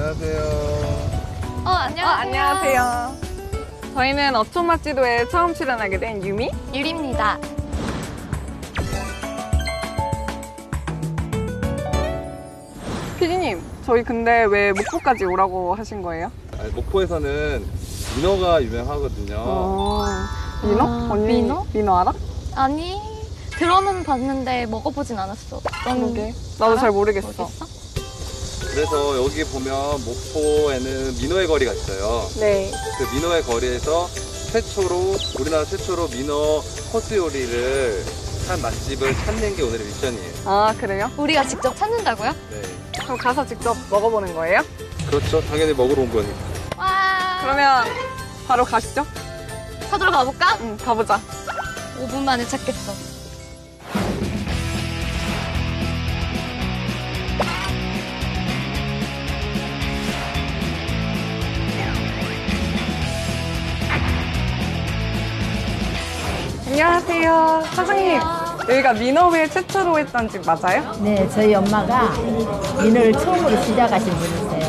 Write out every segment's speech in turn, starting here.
안녕하세요. 어, 안녕하세요. 안녕하세요. 저희는 어촌 맛지도에 처음 출연하게 된 유미. 유리입니다. 피디님, 저희 근데 왜 목포까지 오라고 하신 거예요? 아니, 목포에서는 민어가 유명하거든요. 어, 민어? 아, 언니 민어? 민어 알아? 아니, 들어는 봤는데 먹어보진 않았어. 넌 그러게. 나도 알아? 잘 모르겠어. 모르겠어? 그래서 여기 보면 목포에는 민어의 거리가 있어요. 네. 그 민어의 거리에서 최초로 우리나라 최초로 민어 코스 요리를 한 맛집을 찾는 게 오늘의 미션이에요. 아, 그래요? 우리가 직접 찾는다고요? 네. 그럼 가서 직접 먹어보는 거예요? 그렇죠. 당연히 먹으러 온 거니까. 와. 그러면 바로 가시죠. 찾으러 가볼까? 응, 가보자. 5분 만에 찾겠어. 안녕하세요. 사장님, 여기가 민어회 최초로 했던 집 맞아요? 네, 저희 엄마가 민어를 처음으로 시작하신 분이세요.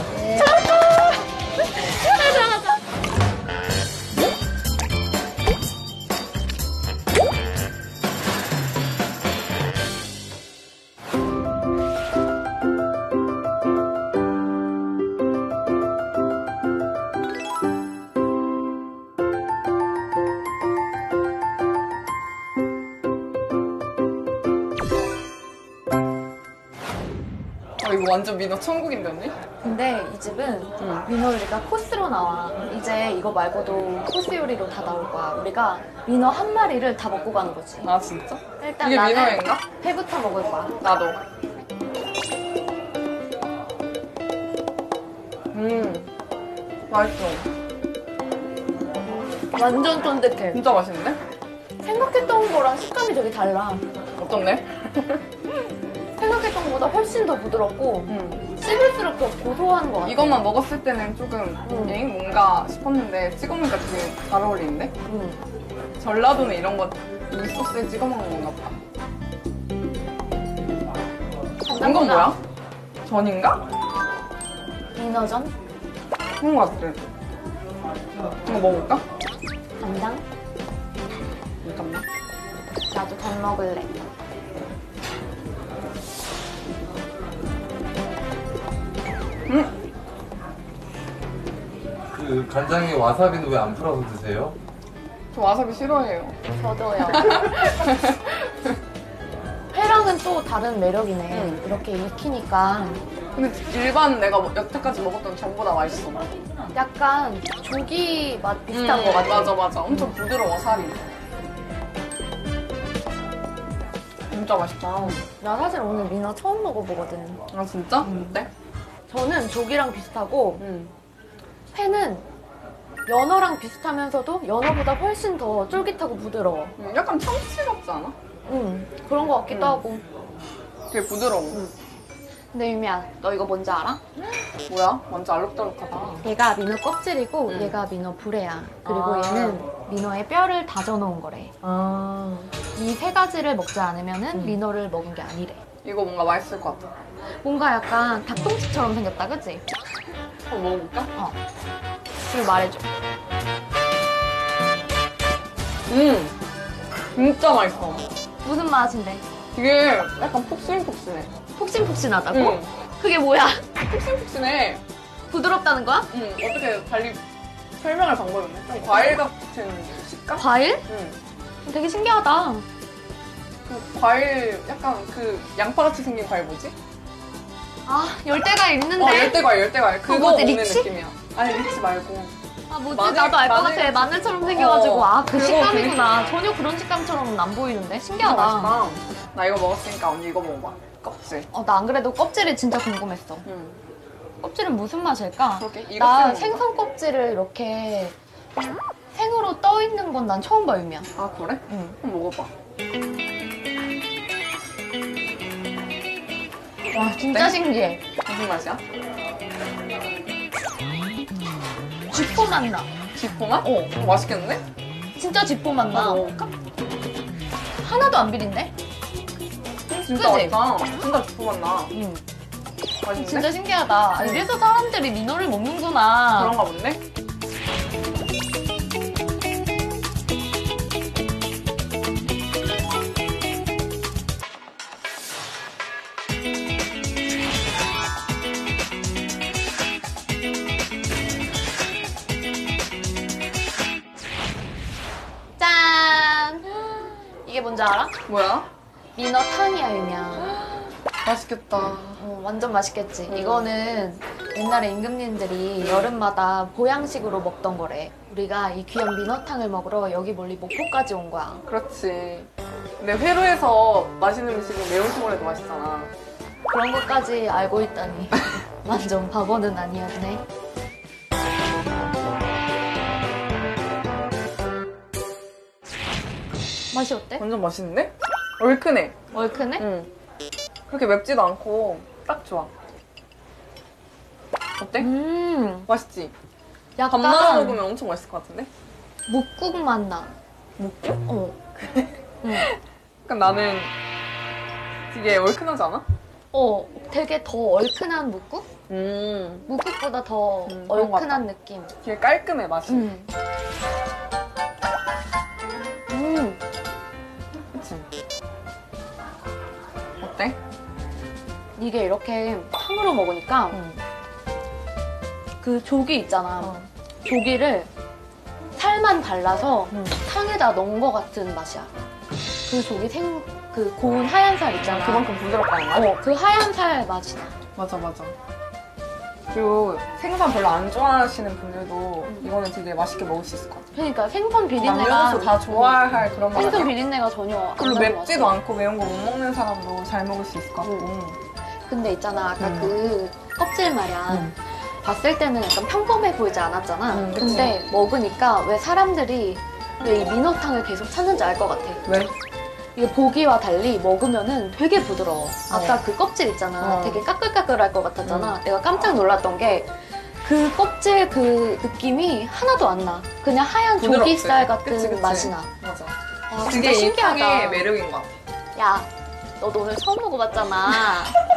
완전 민어 천국인데, 언니? 근데 이 집은 민어 요리가 코스로 나와. 이제 이거 말고도 코스 요리로 다 나올 거야. 우리가 민어 한 마리를 다 먹고 가는 거지. 아, 진짜? 일단 이게 나는 민어회인가? 회부터 먹을 거야. 나도. 음, 맛있어. 완전 쫀득해. 진짜 맛있는데? 생각했던 거랑 식감이 되게 달라. 어떤데? 생각했던 것보다 훨씬 더 부드럽고 음. 씹을수록 더 고소한 것 같아. 이것만 먹었을 때는 조금 음. 엥? 뭔가 싶었는데 찍어 먹으니까 되게 잘 어울리는데? 음. 전라도는 이런 거 이 소스에 찍어 먹는 건가 보다. 이건 뭐야? 전인가? 민어전? 그런 거 같아. 이거 먹어볼까? 간장? 잠깐만. 나도 더 먹을래. 음, 그 간장에 와사비는 왜 안 풀어서 드세요? 저 와사비 싫어해요. 저도요. 회랑은 또 다른 매력이네. 음. 이렇게 익히니까 근데 일반 내가 뭐- 여태까지 먹었던 전보다 맛있어. 약간 조기 맛 비슷한 음, 것 같아. 맞아, 맞아. 엄청 부드러워, 살이. 진짜 맛있다. 나 사실 오늘 민어 처음 먹어보거든. 아, 진짜? 어때? 저는 조기랑 비슷하고 음. 회는 연어랑 비슷하면서도 연어보다 훨씬 더 쫄깃하고 부드러워. 음, 약간 참치 같지 않아? 음, 그런 것 같기도 음. 하고. 되게 부드러워. 근데 유미야, 너 이거 뭔지 알아? 뭐야? 완전 알록달록하다. 얘가 민어 껍질이고 음. 얘가 민어 불에야. 그리고 아. 얘는 민어의 뼈를 다져 놓은 거래. 아. 이 세 가지를 먹지 않으면은 음. 민어를 먹은 게 아니래. 이거 뭔가 맛있을 것 같아. 뭔가 약간 닭똥집처럼 생겼다, 그치? 한번 먹어볼까? 어. 그리고 말해줘. 음! 진짜 맛있어. 무슨 맛인데? 되게 약간 폭신폭신해. 폭신폭신하다고? 응. 그게 뭐야? 폭신폭신해. 부드럽다는 거야? 응. 어떻게 달리 설명할 방법이 없네. 좀 과일 같은 식감? 과일? 응. 되게 신기하다. 그 과일, 약간 그 양파같이 생긴 과일 뭐지? 아, 열대가 있는데? 어, 열대과일, 열대과일. 그거 뭐지, 먹는 리치? 느낌이야. 아니, 리치 말고. 아, 뭐지? 마늘- 나도 알 것 마늘 같아. 마늘처럼 생겨가지고. 어, 아, 그 그거 식감이구나. 전혀 그런 식감처럼은 안 보이는데? 진짜 신기하다. 맛있다. 나 이거 먹었으니까 언니 이거 먹어봐. 껍질. 어, 나 안 그래도 껍질이 진짜 궁금했어. 응. 껍질은 무슨 맛일까? 이거 나 생선 껍질을 이렇게 생으로 떠 있는 건 난 처음 봐, 유미야. 아, 그래? 응. 한번 먹어봐. 와, 진짜 네? 신기해. 무슨 맛이야? 쥐포 맛 나. 지포 맛? 어. 어, 맛있겠는데? 진짜 쥐포 맛 나. 나 먹어볼까? 하나도 안 비린데? 진짜 그치? 맛있다. 진짜 지포 맛 나. 응. 맛있는데? 진짜 신기하다. 아, 이래서 사람들이 민어를 먹는구나. 그런가 본데? 뭔지 알아? 뭐야? 민어 탕이야, 유미야. 맛있겠다. 어, 완전 맛있겠지. 이거는 옛날에 임금님들이 여름마다 보양식으로 먹던 거래. 우리가 이 귀한 민어탕을 먹으러 여기 멀리 목포까지 온 거야. 그렇지. 근데 회로에서 맛있는 음식은 매운탕을 해도 맛있잖아. 그런 것까지 알고 있다니. 완전 바보는 아니었네. 맛이 어때? 완전 맛있는데? 얼큰해. 얼큰해? 응. 그렇게 맵지도 않고 딱 좋아. 어때? 음, 맛있지? 밥 말아 약간 먹으면 엄청 맛있을 것 같은데? 묵국 맛 나. 묵국? 어. 응. 약간 나는 되게 얼큰하지 않아? 어, 되게 더 얼큰한 묵국? 음. 묵국보다 더 음, 그런 것 얼큰한 느낌. 되게 깔끔해, 맛이. 음. 음. 이게 이렇게 탕으로 먹으니까 응. 그 조기 있잖아. 어. 조기를 살만 발라서 응. 탕에다 넣은 것 같은 맛이야. 그 조기 생, 그 고운 하얀 살 있잖아. 그만큼 부드럽다는 거야? 어, 그 하얀 살 맛이 나. 맞아, 맞아. 그리고 생선 별로 안 좋아하시는 분들도 이거는 되게 맛있게 먹을 수 있을 것 같아. 그러니까 생선 비린내가 다 좋아할 그런 맛 생선? 비린내가 전혀 안것 맵지도. 않고 매운 거 못 먹는 사람도 잘 먹을 수 있을 것 같고. 근데 있잖아 아까 음. 그 껍질 말이야. 음. 봤을 때는 약간 평범해 보이지 않았잖아. 음, 그치. 근데 먹으니까 왜 사람들이 왜 이 민어탕을 계속 찾는지 알 것 같아. 왜? 이게 보기와 달리 먹으면은 되게 부드러워. 아까 어. 그 껍질 있잖아. 어. 되게 까끌까끌할 것 같았잖아. 내가 깜짝 놀랐던 게 그 껍질 그 느낌이 하나도 안 나. 그냥 하얀 부드럽지. 조기살 같은 그치, 그치. 맛이 나. 맞아. 아, 그게 진짜 이 신기하다. 탕의 매력인 것 같아. 야, 너도 오늘 처음 먹어봤잖아.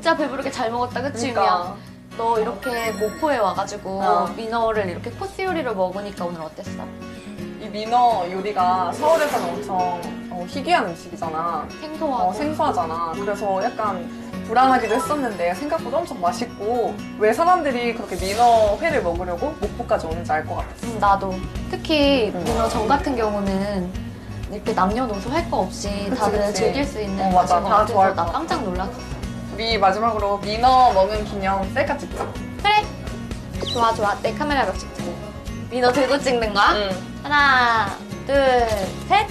진짜 배부르게 잘 먹었다, 그치, 유미야? 그러니까. 너 이렇게 목포에 와가지고 어. 민어를 이렇게 코스 요리로 먹으니까 오늘 어땠어? 이 민어 요리가 서울에서는 엄청 어, 희귀한 음식이잖아. 생소하고 어, 생소하잖아. 그래서 약간 불안하기도 했었는데 생각보다 엄청 맛있고 왜 사람들이 그렇게 민어 회를 먹으려고 목포까지 오는지 알 것 같았어. 음, 나도 특히 음. 민어 전 같은 경우는 이렇게 남녀노소 할 거 없이 다들 그치. 즐길 수 있는 어, 맞아. 다 좋아할 나것 깜짝 놀랐어 우리 마지막으로 민어 먹은 기념 셀카 찍자. 그래 좋아 좋아 내 카메라로 찍자 민어 들고 찍는 거야? 응. 하나 둘 셋